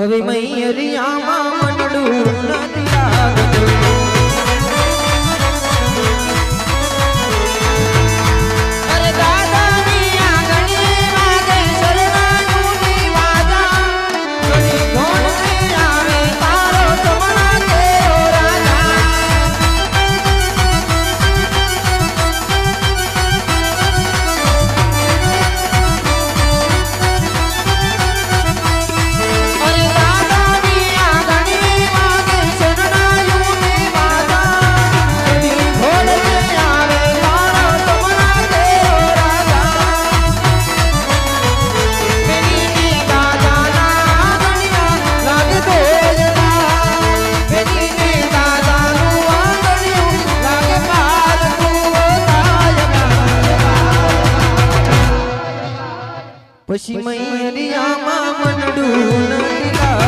હવે મૈયરિયામાં મનડું નથી લાગતું. પછી મૈરિયામાં મનડું લાગતું